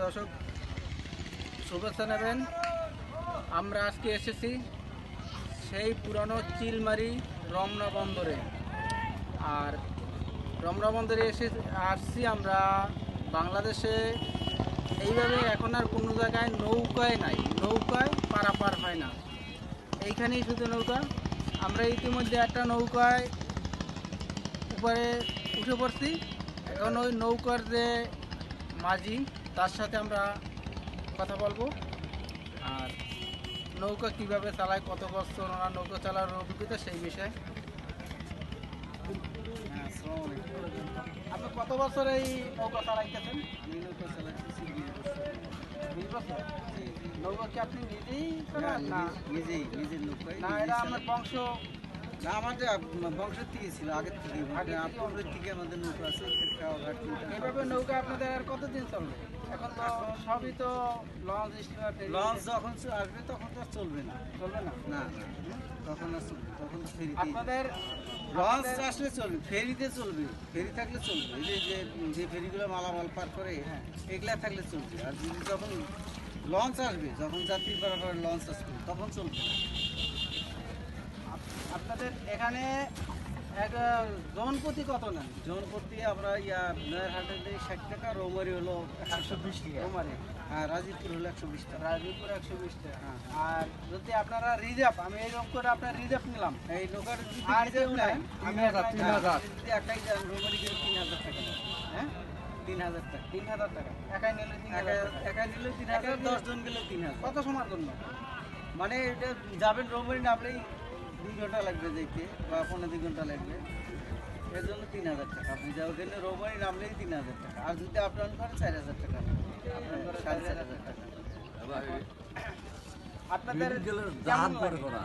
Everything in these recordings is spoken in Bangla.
দর্শক, শুভেচ্ছা নেবেন। আমরা আজকে এসেছি সেই পুরানো চিলমারি রমনা বন্দরে। আর রমনা বন্দরে এসে আসছি আমরা বাংলাদেশে। এইভাবে এখন আর কোনো জায়গায় নৌকায় নাই, নৌকায় পারাপার হয় না। এইখানেই শুধু নৌকা। আমরা ইতিমধ্যে একটা নৌকায় উপরে উঠে পড়ছি। এখন ওই নৌকার যে মাঝি তার সাথে আমরা কথা বলব। আর নৌকা কীভাবে চালায় কত বছর ওনার নৌকা চালানোর অভিজ্ঞতা সেই বিষয়ে। আপনি কত বছর এই নৌকা চালাইতেছেন? বিশ বছর। নৌকা কি আপনি নিজেই চালান? না? নিজেই নিজের নৌকায় না এটা আপনার বংশ না আমাদের বংশের থেকে ছিল আগের থেকে? পূর্বের আমাদের নৌকা আছে নৌকা আপনাদের আর কতদিন চলবে? এখন তো সবই তো লঞ্চ লঞ্চ যখন আসবে তখন তো চলবে না। চলবে না? না তখন আর চলবে তখন আপনাদের লঞ্চ আসলে চলবে ফেরিতে চলবে ফেরি থাকলে চলবে। এই যে যে যে ফেরিগুলো মালামাল পার করে হ্যাঁ। এগুলা থাকলে চলবে। আর যদি যখন লঞ্চ আসবে যখন যাত্রী পারাপার লঞ্চ আসবে তখন চলবে না। আপ- আপনাদের এখানে এক জন কত নেন? জন আমরা ইয়া হাটে দিই ষাট টাকা রৌমারি হলো একশো বিশ টাকা। রোমারে। হ্যাঁ রাজীবপুর হলো একশো বিশ টাকা। রাজীবপুর একশো বিশ টাকা। হ্যাঁ। আর যদি আপনারা রিজার্ভ আমি এইরকম করে আপনার রিজার্ভ নিলাম। এই নৌকার যদি আর রিজার্ভ? তিন আমি একাই একাই যান রৌমারি গেলে তিন হাজার টাকা হ্যাঁ? তিন হাজার টাকা। তিন হাজার টাকা। একাই নিলে তিন হাজার একা- টাকা। নিলে তিন হাজার। নিলে- দশ জন গেলে তিন হাজার। কত সময়ের জন্য? মানে এটা যাবেন রৌমারি নামলেই দুই ঘণ্টা লাগবে যেতে বা পনেরো দুই ঘণ্টা লাগবে। এর জন্য তিন হাজার টাকা। আপনি যা ওখানে রৌমারি নামলেই তিন হাজার টাকা। আর যদি আপ ডাউন করেন চার হাজার টাকা করে সাড়ে চার হাজার টাকা। আপনাদের করে?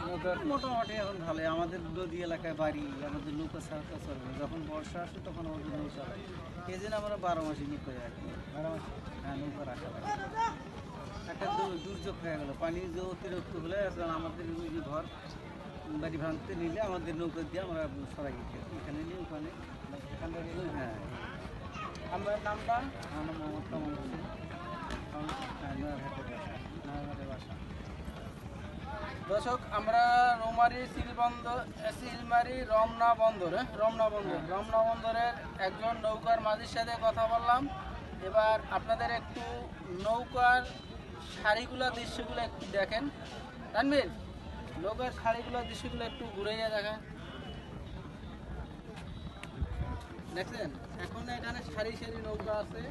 মোটামুটি এখন ভালো আমাদের নদী এলাকায় বাড়ি আমাদের নৌকা ছাড়া চলবে যখন বর্ষা আসে তখন আমাদের নৌকা লাগে। এই জন্য আমরা বারো মাসে নৌকায় রাখি বারো মাসে? হ্যাঁ নৌকা রাখা লাগে। একটা দুর্যোগ হয়ে গেল। পানি যে অতিরিক্ত হলে আমাদের ঘর বাড়ি ভাঙতে নিলে আমাদের নৌকা দিয়ে আমরা সরাই দিই এখানে নিয়ে ওখানে। হ্যাঁ। আপনার নামটা আমার নাম মোহাম্মদ কামাল হোসেন আমার হ্যাঁ। দর্শক আমরা রৌমারি সিলবন্দর সিলমারি রমনা বন্দর হ্যাঁ? রমনা বন্দর। রমনা বন্দরের একজন নৌকার মাঝির সাথে কথা বললাম। এবার আপনাদের একটু নৌকার শাড়িগুলা দৃশ্যগুলো একটু দেখেন। তানবীর নৌকার শাড়িগুলো দৃশ্যগুলো একটু ঘুরাইয়া দেখেন। দেখছেন? এখন এখানে সারি সারি নৌকা আছে।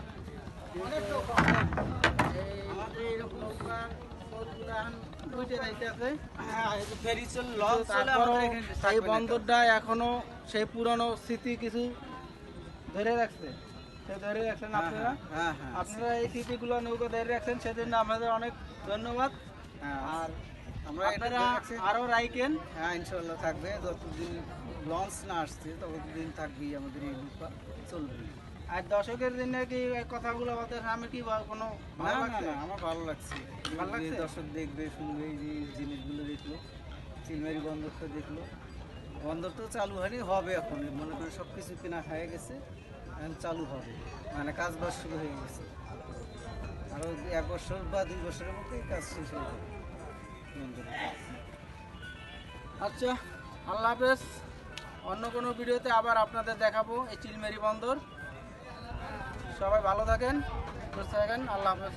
অনেক নৌকা এইরকম নৌকা যে। বন্দরটা এখনও সেই পুরনো স্মৃতি কিছু ধরে রাখছে। সে ধরে রাখছেন হ্যাঁ, আপনারা? হ্যাঁ, হ্যাঁ, আপনারা এই স্মৃতিগুলো নৌকা ধরে রাখছেন সেজন্য আমাদের অনেক ধন্যবাদ। আর আমরা এটা আপনারা আরও রাইকেন হ্যাঁ ইনশাল্লাহ থাকবে। যতদিন লঞ্চ না আসছে ততদিন থাকবেই আমাদের এই নৌকা চলবে। আর দর্শকের জন্য কি কথাগুলো আমাদের সামনে কি কোনো ভালো লাগছে? না আমার ভালো লাগছে। ভালো লাগছে? দর্শক দেখবে শুনবে এই যে জিনিসগুলো দেখল চিলমারি বন্দরটা দেখল। বন্দরটা চালু হয়নি হবে এখন। মনে করেন সব কিছু কেনা হয়ে গেছে এখন চালু হবে। মানে কাজ বাজ শুরু হয়ে গেছে। আরও এক বছর বা দুই বছরের মধ্যেই কাজ শেষ হয়ে যাবে। বন্দরে আচ্ছা আল্লাহ হাফেজ। অন্য কোনো ভিডিওতে আবার আপনাদের দেখাবো এই চিলমেরি বন্দর। সবাই ভালো থাকেন, সুস্থ থাকেন, আল্লাহ হাফেজ।